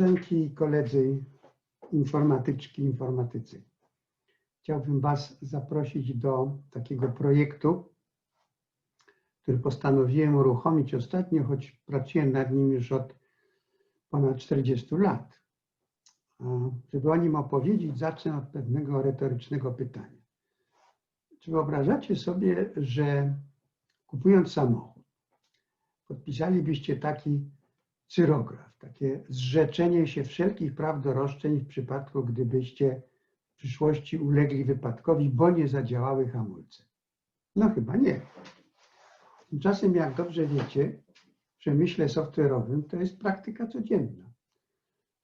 Koleżanki i koledzy, informatyczki, informatycy. Chciałbym Was zaprosić do takiego projektu, który postanowiłem uruchomić ostatnio, choć pracuję nad nim już od ponad 40 lat. Żeby o nim opowiedzieć, zacznę od pewnego retorycznego pytania. Czy wyobrażacie sobie, że kupując samochód, podpisalibyście taki cyrograf, takie zrzeczenie się wszelkich praw do roszczeń w przypadku, gdybyście w przyszłości ulegli wypadkowi, bo nie zadziałały hamulce? No chyba nie. Tymczasem, jak dobrze wiecie, w przemyśle software'owym to jest praktyka codzienna.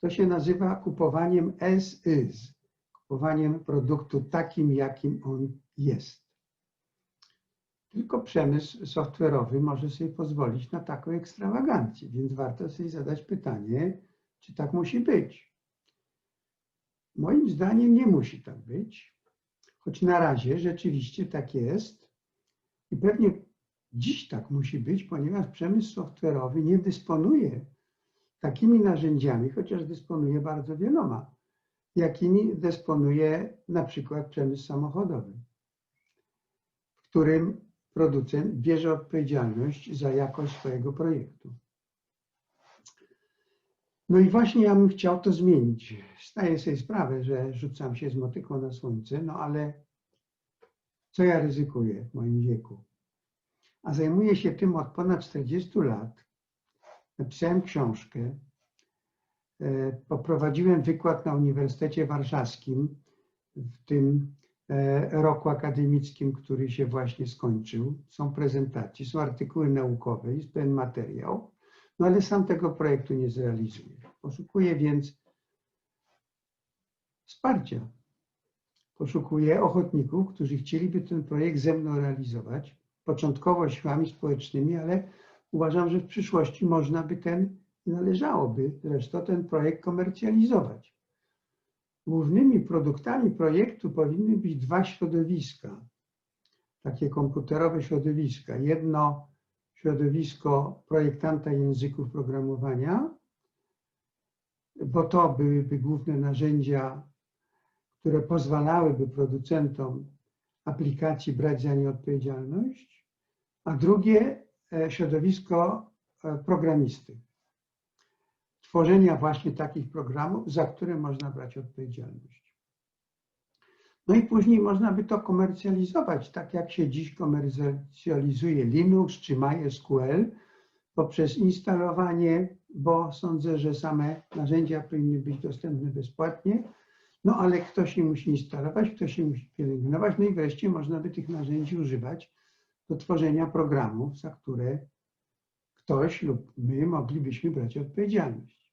To się nazywa kupowaniem as is, kupowaniem produktu takim, jakim on jest. Tylko przemysł software'owy może sobie pozwolić na taką ekstrawagancję, więc warto sobie zadać pytanie, czy tak musi być. Moim zdaniem nie musi tak być, choć na razie rzeczywiście tak jest i pewnie dziś tak musi być, ponieważ przemysł software'owy nie dysponuje takimi narzędziami, chociaż dysponuje bardzo wieloma, jakimi dysponuje na przykład przemysł samochodowy, w którym producent bierze odpowiedzialność za jakość swojego projektu. No i właśnie ja bym chciał to zmienić. Zdaję sobie sprawę, że rzucam się z motyką na słońce, no ale co ja ryzykuję w moim wieku? A zajmuję się tym od ponad 40 lat. Napisałem książkę, e, poprowadziłem wykład na Uniwersytecie Warszawskim w tym roku akademickim, który się właśnie skończył. Są prezentacje, są artykuły naukowe, jest pewien materiał, no ale sam tego projektu nie zrealizuję. Poszukuję więc wsparcia. Poszukuję ochotników, którzy chcieliby ten projekt ze mną realizować, początkowo siłami społecznymi, ale uważam, że w przyszłości można by ten, należałoby zresztą ten projekt komercjalizować. Głównymi produktami projektu powinny być dwa środowiska, takie komputerowe środowiska. Jedno środowisko projektanta języków programowania, bo to byłyby główne narzędzia, które pozwalałyby producentom aplikacji brać za nie odpowiedzialność, a drugie e, środowisko e, programisty tworzenia właśnie takich programów, za które można brać odpowiedzialność. No i później można by to komercjalizować, tak jak się dziś komercjalizuje Linux czy MySQL, poprzez instalowanie, bo sądzę, że same narzędzia powinny być dostępne bezpłatnie, no ale ktoś je musi instalować, ktoś je musi pielęgnować, no i wreszcie można by tych narzędzi używać do tworzenia programów, za które ktoś lub my moglibyśmy brać odpowiedzialność.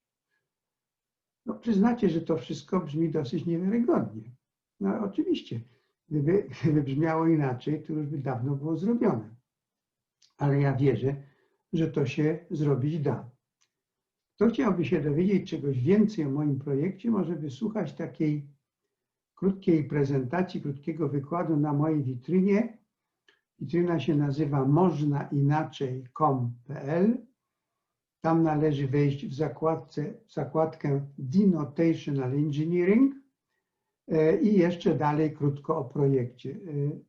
No przyznacie, że to wszystko brzmi dosyć niewiarygodnie. No oczywiście, gdyby, gdyby brzmiało inaczej, to już by dawno było zrobione. Ale ja wierzę, że to się zrobić da. Kto chciałby się dowiedzieć czegoś więcej o moim projekcie, może wysłuchać takiej krótkiej prezentacji, krótkiego wykładu na mojej witrynie Witryna się nazywa możnainaczej.com.pl. Tam należy wejść w, zakładce, w zakładkę Denotational Engineering e, i jeszcze dalej krótko o projekcie. E,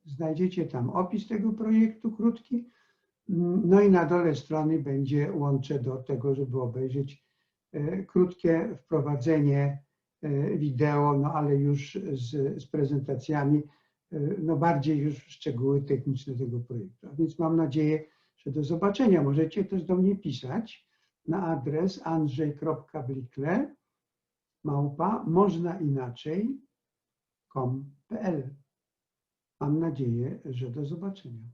znajdziecie tam opis tego projektu krótki, mm, no i na dole strony będzie łącze do tego, żeby obejrzeć e, krótkie wprowadzenie wideo, no ale już z, z prezentacjami no bardziej już szczegóły techniczne tego projektu. A więc mam nadzieję, że do zobaczenia. Możecie też do mnie pisać na adres andrzej.blikle małpa można inaczej.com.pl. Mam nadzieję, że do zobaczenia.